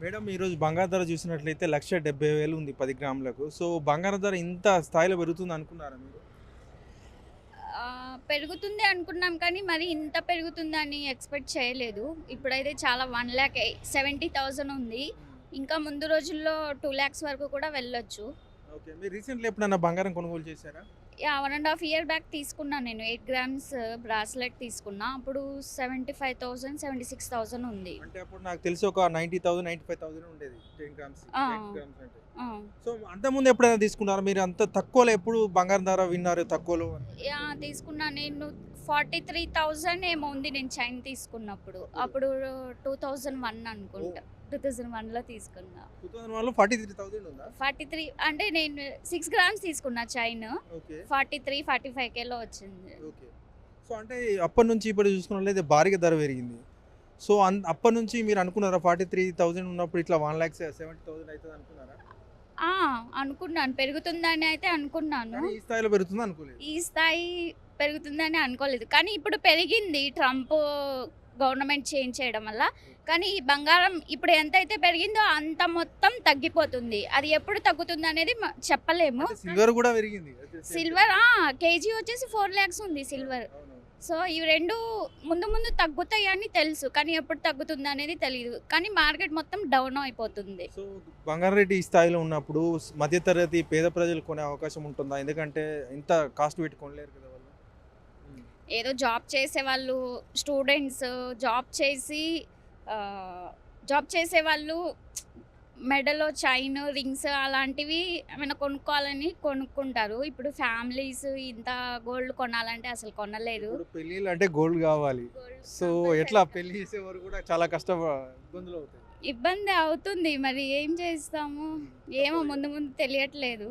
Madam ఈరోజు బంగారు ధర చూసినట్లయితే లక్ష డెబ్బై వేలు ఉంది పది గ్రాములకు. సో బంగారు ధర ఇంత స్థాయిలో పెరుగుతుంది అనుకున్నారా మీరు? పెరుగుతుంది అనుకున్నాం కానీ మరి ఇంత పెరుగుతుందని ఎక్స్పెక్ట్ చేయలేదు. ఇప్పుడైతే చాలా వన్ ల్యాక్ సెవెంటీ థౌజండ్ ఉంది. ఇంకా ముందు రోజుల్లో టూ ల్యాక్స్ వరకు కూడా వెళ్ళొచ్చు. ఓకే. మీరు రీసెంట్లీ ఎప్పుడైనా బంగారం కొనుగోలు చేశారా? Yeah one and half year back తీసుకున్నాను నేను. ఎయిట్ గ్రామ్స్ బ్రాస్లెట్ తీసుకున్నా. అప్పుడు seventy five thousand seventy six thousand ఉంది. అంటే అప్పుడు నాకు తెలిసి ఒక ninety thousand ninety five thousand ఉండేది టెన్ గ్రామ్స్. గ్రామ్స్ అంటే. సో అంతకుముందు ఎప్పుడైనా తీసుకున్నారా? మీరు అంత తక్కువలో ఎప్పుడు బంగారం ధర విన్నారు తక్కువలో? యా తీసుకున్నా. నేను ఫార్టీ త్రీ థౌజండ్ ఏమో ఉంది నేను చైన్ తీసుకున్నప్పుడు. అప్పుడు టూ థౌజండ్ వన్ అనుకుంటా. టూ థౌజండ్ వన్లో తీసుకున్నా. టూ థౌసండ్ వన్లో ఫార్టీ త్రీ అంటే నేను సిక్స్ గ్రామ్స్ తీసుకున్నా chain. Okay. Forty three forty five Khelo వచ్చింది. ఓకే. సో అంటే అప్పటి నుంచి ఇప్పుడు చూసుకున్నట్లయితే భారీగా ధర పెరిగింది. సో అన్ అప్పటి నుంచి మీరు అనుకున్నారా ఫార్టీ త్రీ థౌసండ్ ఉన్నప్పుడు ఇట్లా వన్ ల్యాక్స్ సెవెంటీ థౌసండ్ అవుతుంది అనుకున్నారా? ఆ, అనుకున్నాను. పెరుగుతుందని అయితే అనుకున్నాను. కానీ ఈ స్థాయిలో పెరుగుతుంది అనుకోలేదు. ఈ స్థాయి పెరుగుతుందని అనుకోలేదు. కానీ ఇప్పుడు పెరిగింది ట్రంప్ గవర్నమెంట్ చేంజ్ చేయడం వల్ల. కానీ ఈ బంగారం ఇప్పుడు ఎంత అయితే పెరిగిందో అంత మొత్తం తగ్గిపోతుంది. అది ఎప్పుడు తగ్గుతుంది అనేది చెప్పలేము. సిల్వర్ కూడా పెరిగింది. సిల్వర్ కేజీ వచ్చేసి ఫోర్ ల్యాక్స్ ఉంది సిల్వర్. సో ఇవి రెండు ముందు ముందు తగ్గుతాయి అని తెలుసు. కానీ ఎప్పుడు తగ్గుతుంది అనేది తెలియదు కానీ మార్కెట్ మొత్తం డౌన్ అయిపోతుంది. సో బంగారం రేటు ఈ స్థాయిలో ఉన్నప్పుడు మధ్యతరగతి పేద ప్రజలు కొనే అవకాశం ఉంటుందా? ఎందుకంటే ఇంత కాస్ట్ పెట్టి కొనలేరు కదా. ఏదో జాబ్ చేసే వాళ్ళు స్టూడెంట్స్ జాబ్ చేసి జాబ్ చేసే వాళ్ళు మెడలో చైన్ రింగ్స్ అలాంటివి ఏమైనా కొనుక్కోవాలని కొనుక్కుంటారు. ఇప్పుడు ఫ్యామిలీస్ ఇంత గోల్డ్ కొనాలంటే అసలు కొనలేరు ఇప్పుడు పెళ్ళిళ్ళు అంటే గోల్డ్ కావాలి. సో ఎట్లా పెళ్ళి చేసేవారు కూడా చాలా కష్ట ఇబ్బందులు అవుతాయి. ఇబ్బంది అవుతుంది. మరి ఏం చేస్తాము? ఏమో ముందు ముందు తెలియట్లేదు.